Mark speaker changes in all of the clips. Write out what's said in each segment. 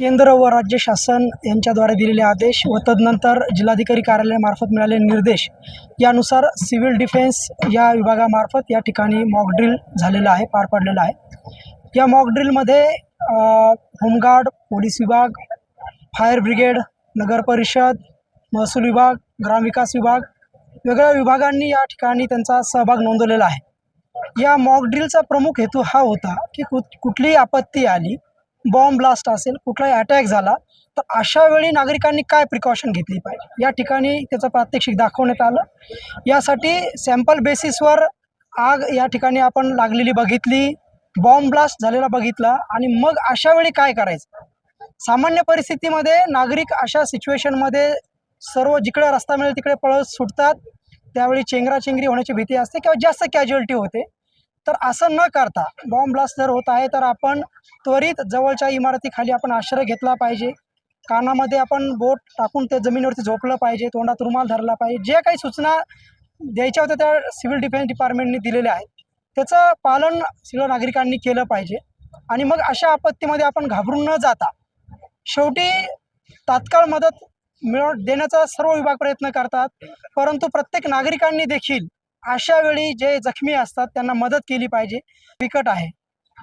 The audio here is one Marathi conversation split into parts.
Speaker 1: केंद्र व राज्य शासन यांच्याद्वारे दिलेले आदेश व तदनंतर जिल्हाधिकारी कार्यालयामार्फत मिळालेले निर्देश. यानुसार सिव्हिल डिफेन्स या विभागामार्फत या ठिकाणी मॉक ड्रिल झालेलं आहे पार पडलेलं आहे. या मॉकड्रिलमध्ये होमगार्ड पोलीस विभाग फायर ब्रिगेड नगर परिषद महसूल विभाग ग्रामविकास विभाग वेगवेगळ्या विभागांनी या ठिकाणी त्यांचा सहभाग नोंदवलेला आहे. या मॉकड्रिलचा प्रमुख हेतू हा होता की कु कुठलीही आपत्ती आली बॉम्ब ब्लास्ट असेल कुठलाही अटॅक झाला तर अशा वेळी नागरिकांनी काय प्रिकॉशन घेतली पाहिजे? या ठिकाणी त्याचं प्रात्यक्षिक दाखवण्यात आलं. यासाठी सॅम्पल बेसिसवर आग या ठिकाणी आपण लागलेली बघितली बॉम्ब ब्लास्ट झालेला बघितला आणि मग अशा वेळी काय करायचं? सामान्य परिस्थितीमध्ये नागरिक अशा सिच्युएशनमध्ये सर्व जिकडे रस्ता मिळेल तिकडे पळत सुटतात. त्यावेळी चेंगराचेंगरी होण्याची भीती असते किंवा जास्त कॅज्युअल्टी होते. तर असं न करता बॉम्ब ब्लास्ट जर होत आहे तर आपण त्वरित जवळच्या इमारतीखाली आपण आश्रय घेतला पाहिजे. कानामध्ये आपण बोट टाकून ते जमिनीवरती झोपलं पाहिजे तोंडात रुमाल धरला पाहिजे. जे काही सूचना द्यायच्या होत्या त्या सिव्हिल डिफेन्स डिपार्टमेंटने दिलेल्या आहेत. त्याचं पालन सगळं नागरिकांनी केलं पाहिजे. आणि मग अशा आपत्तीमध्ये आपण घाबरून न जाता शेवटी तात्काळ मदत मिळव देण्याचा सर्व विभाग प्रयत्न करतात. परंतु प्रत्येक नागरिकांनी देखील अशा वेळी जे जखमी असतात त्यांना मदत केली पाहिजे. बिकट आहे.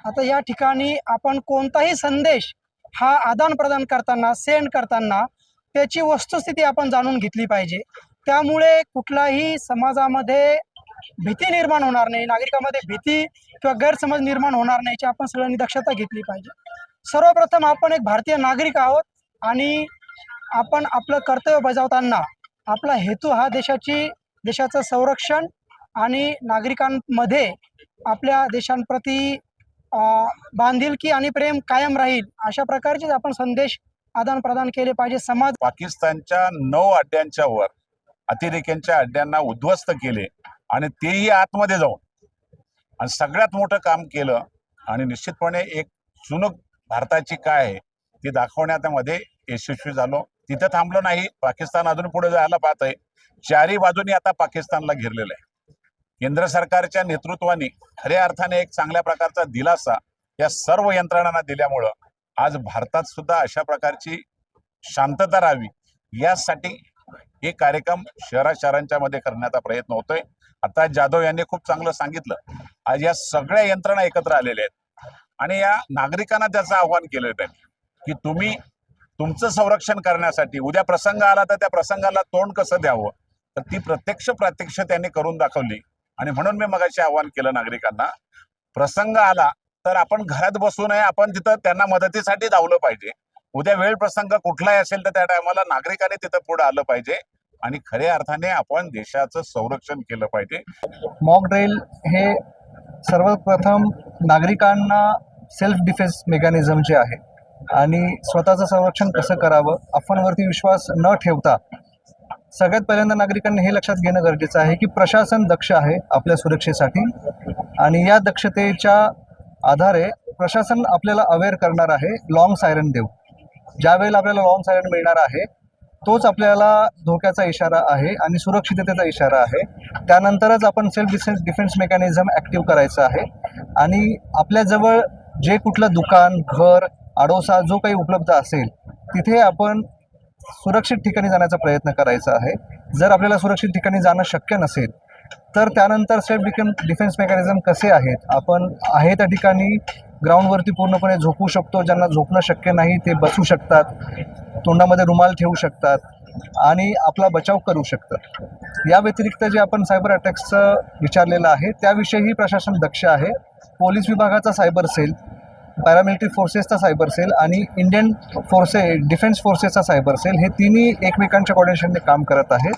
Speaker 1: आता या ठिकाणी आपण कोणताही संदेश हा आदान प्रदान करताना सेंड करताना त्याची वस्तुस्थिती आपण जाणून घेतली पाहिजे. त्यामुळे कुठलाही समाजामध्ये भीती निर्माण होणार नाही. नागरिकांमध्ये भीती किंवा गैरसमज निर्माण होणार नाही याची आपण सगळ्यांनी दक्षता घेतली पाहिजे. सर्वप्रथम आपण एक भारतीय नागरिक आहोत आणि आपण आपलं कर्तव्य बजावताना आपला हेतू हा देशाची देशाचं संरक्षण आणि नागरिकांमध्ये आपल्या देशांप्रती अं, बांधिलकी आणि प्रेम कायम राहील अशा प्रकारचे आपण संदेश आदान प्रदान केले पाहिजे. समाज
Speaker 2: पाकिस्तानच्या नऊ अड्ड्यांच्या वर अतिरेक्यांच्या अड्ड्यांना उद्ध्वस्त केले आणि तेही आतमध्ये जाऊन. आणि सगळ्यात मोठं काम केलं आणि निश्चितपणे एक चुनक भारताची काय आहे ती दाखवण्यामध्ये यशस्वी झालो. तिथं थांबलो नाही पाकिस्तान अजून पुढे जायला पाहत आहे चारी बाजूनी आता पाकिस्तानला घेरलेलं आहे. केंद्र सरकारच्या नेतृत्वाने खऱ्या अर्थाने एक चांगल्या प्रकारचा दिलासा या सर्व यंत्रणांना दिल्यामुळं आज भारतात सुद्धा अशा प्रकारची शांतता राहावी यासाठी हे कार्यक्रम शहरा शहरांच्या मध्ये करण्याचा प्रयत्न होतोय. आता जाधव यांनी खूप चांगलं सांगितलं. आज या सगळ्या यंत्रणा एकत्र आलेल्या आहेत. आणि या नागरिकांना त्याचं आव्हान केलं त्यांनी की तुम्ही तुमचं संरक्षण करण्यासाठी उद्या प्रसंग आला तर त्या प्रसंगाला तोंड कसं द्यावं? तर ती प्रत्यक्ष प्रत्यक्ष त्यांनी करून दाखवली. आणि म्हणून मी मगाशी आव्हान केलं नागरिकांना प्रसंग आला तर आपण घरात बसू नये आपण तिथं त्यांना मदतीसाठी धावलं पाहिजे. उद्या वेळ प्रसंग कुठलाही असेल तर त्या टायमाला नागरिकांनी तिथं पुढे आलं पाहिजे आणि खऱ्या अर्थाने आपण देशाचं संरक्षण केलं पाहिजे.
Speaker 3: मॉक ड्रिल हे सर्वप्रथम नागरिकांना सेल्फ डिफेन्स मेकॅनिझम जे आहे आणि स्वतःचं संरक्षण कसं करावं अफवांवरती विश्वास न ठेवता सगळ्यात पहिल्यांदा नागरिकांनी हे लक्षात घेणं गरजेचं आहे की प्रशासन दक्ष आहे आपल्या सुरक्षेसाठी. आणि या दक्षतेच्या आधारे प्रशासन आपल्याला अवेअर करणार आहे लाँग सायरन देऊ ज्यावेळेला आपल्याला लाँग सायरन मिळणार आहे तोच आपल्याला धोक्याचा इशारा आहे आणि सुरक्षिततेचा इशारा आहे. त्यानंतरच आपण self defence defence mechanism active करायचं आहे. आणि आपल्याजवळ जे कुठलं दुकान घर आडोसा जो काही उपलब्ध असेल तिथे आपण सुरक्षित ठिकाणी जाण्याचा प्रयत्न करायचा आहे. जर आपल्याला सुरक्षित ठिकाणी जाणं शक्य नसेल तर त्यानंतर सेल्फ डिफेन डिफेन्स मेकॅनिझम कसे आहेत? आपण आहे त्या ठिकाणी ग्राउंडवरती पूर्णपणे झोपू शकतो. ज्यांना झोपणं शक्य नाही ते बसू शकतात. तोंडामध्ये रुमाल ठेवू शकतात. आणि आपला बचाव करू शकतात. या व्यतिरिक्त जे आपण सायबर अटॅक्सचं विचारलेलं आहे त्याविषयीही प्रशासन दक्ष आहे. पोलीस विभागाचा सायबर सेल पॅरामिलिटरी फोर्सेसचा सायबर सेल आणि इंडियन फोर्से डिफेन्स फोर्सेसचा सायबर सेल हे तिन्ही एकमेकांच्या कॉर्डिनेशनने काम करत आहेत.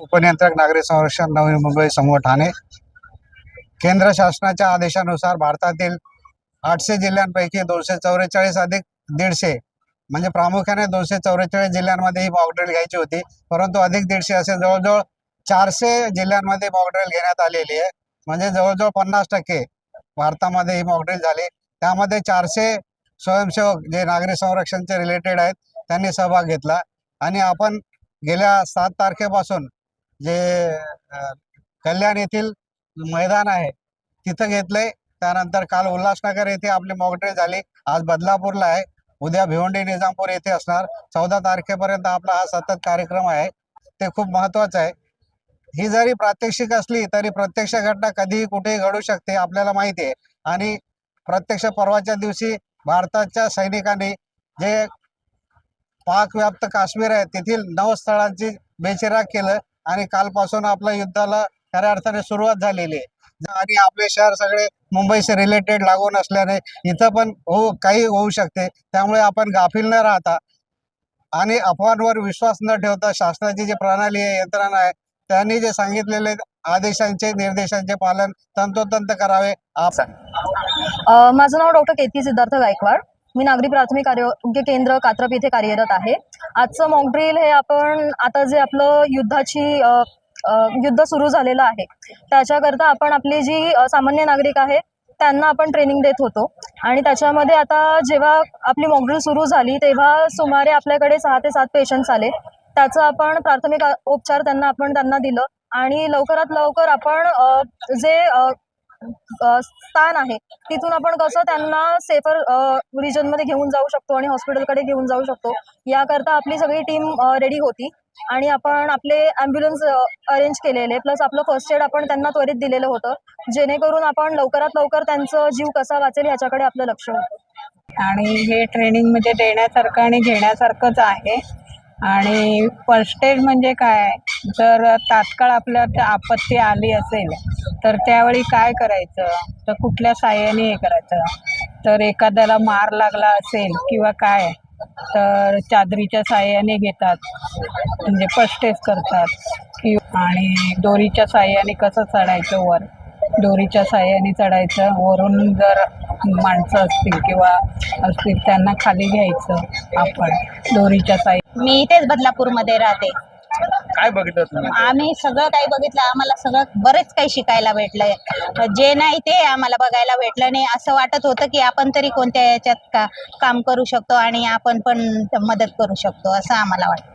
Speaker 4: उपनियंत्रक नागरी संरक्षण नवी मुंबई समूह ठाणे. केंद्र शासनाच्या आदेशानुसार भारतातील आठशे जिल्ह्यांपैकी दोनशे चौवेचाळीस अधिक दीडशे म्हणजे प्रामुख्याने दोनशे चौवेचाळीस जिल्ह्यांमध्ये ही मॉकड्रिल घ्यायची होती. परंतु अधिक दीडशे असे जवळजवळ चारशे जिल्ह्यांमध्ये मॉकड्रिल घेण्यात आलेली आहे. म्हणजे जवळजवळ पन्नास टक्के भारतामध्ये ही मॉकड्रिल झाली. त्यामध्ये चारशे स्वयंसेवक जे नागरी संरक्षणचे रिलेटेड आहेत त्यांनी सहभाग घेतला. आणि आपण गेल्या सात तारखेपासून जे कल्याण येथील मैदान आहे तिथं घेतलंय. त्यानंतर काल उल्हासनगर येथे आपली मॉकड्रिल झाली. आज बदलापूरला आहे. उद्या भिवंडी निजामपूर येथे असणार. चौदा तारखेपर्यंत आपला हा सतत कार्यक्रम आहे. ते खूप महत्वाचं आहे. ही जरी प्रात्यक्षिक असली तरी प्रत्यक्ष घटना कधीही कुठेही घडू शकते आपल्याला माहिती आहे. आणि प्रत्यक्ष परवाच्या दिवशी भारताच्या सैनिकांनी जे पाकव्याप्त काश्मीर आहे तेथील नऊ स्थळांची बेचिराग केलं आणि कालपासून आपल्या युद्धाला खऱ्या अर्थाने सुरुवात झालेली आहे. आणि आपले शहर सगळे मुंबईशी रिलेटेड लागून असल्याने इथं पण हो काही होऊ शकते. त्यामुळे आपण गाफील न राहता आणि अफवांवर विश्वास न ठेवता शासनाची जी प्रणाली आहे यंत्रणा आहे त्यांनी जे सांगितलेले आदेशांचे निर्देशांचे पालन तंतोतंत करावे. आप
Speaker 5: माझं नाव डॉक्टर केती सिद्धार्थ गायकवाड. मी नागरी प्राथमिक आरोग्य केंद्र कात्रप येथे कार्यरत आहे. आजचं मॉकड्रिल हे आपण आता जे आपलं युद्धाची युद्ध सुरू झालेलं आहे त्याच्याकरता आपण आपली जी सामान्य नागरिक आहे त्यांना आपण ट्रेनिंग देत होतो. आणि त्याच्यामध्ये आता जेव्हा आपली मॉकड्रिल सुरू झाली तेव्हा सुमारे आपल्याकडे सहा ते सात पेशंट्स आले. त्याचं आपण प्राथमिक उपचार त्यांना आपण त्यांना दिलं. आणि लवकरात लवकर आपण जे स्थान आहे. तिथून आपण कसं त्यांना सेफर रिजनमध्ये घेऊन जाऊ शकतो आणि हॉस्पिटलकडे घेऊन जाऊ शकतो. याकरता आपली सगळी टीम रेडी होती. आणि आपण आपले ॲम्ब्युलन्स अरेंज केलेले. प्लस आपलं फर्स्ट एड आपण त्यांना त्वरित दिलेलं होतं. जेणेकरून आपण लवकरात लवकर त्यांचं जीव कसा वाचेल ह्याच्याकडे आपलं लक्ष होतं.
Speaker 6: आणि हे ट्रेनिंग म्हणजे देण्यासारखं आणि घेण्यासारखंच आहे. आणि फर्स्ट एड म्हणजे काय? जर तात्काळ आपल्या आपत्ती आली असेल तर त्यावेळी काय करायचं? तर कुठल्या साह्याने हे करायचं? तर एखाद्याला मार लागला असेल किंवा काय तर चादरीच्या साह्याने घेतात. म्हणजे फर्स्ट एड करतात. कि आणि दोरीच्या साह्याने कसं चढायचं वर? दोरीच्या साह्याने चढायचं. वरून जर माणसं असतील किंवा असतील त्यांना खाली घ्यायचं आपण दोरीच्या साह्या
Speaker 7: मी इथेच बदलापूरमध्ये राहते.
Speaker 3: काय बघितलं तुम्ही?
Speaker 7: आम्ही सगळं काही बघितलं आम्हाला सगळं बरेच काही शिकायला भेटलंय. जे नाही ते आम्हाला बघायला भेटलं नाही. असं वाटत होतं की आपण तरी कोणत्या याच्यात का काम करू शकतो आणि आपण पण मदत करू शकतो असं आम्हाला वाटतं.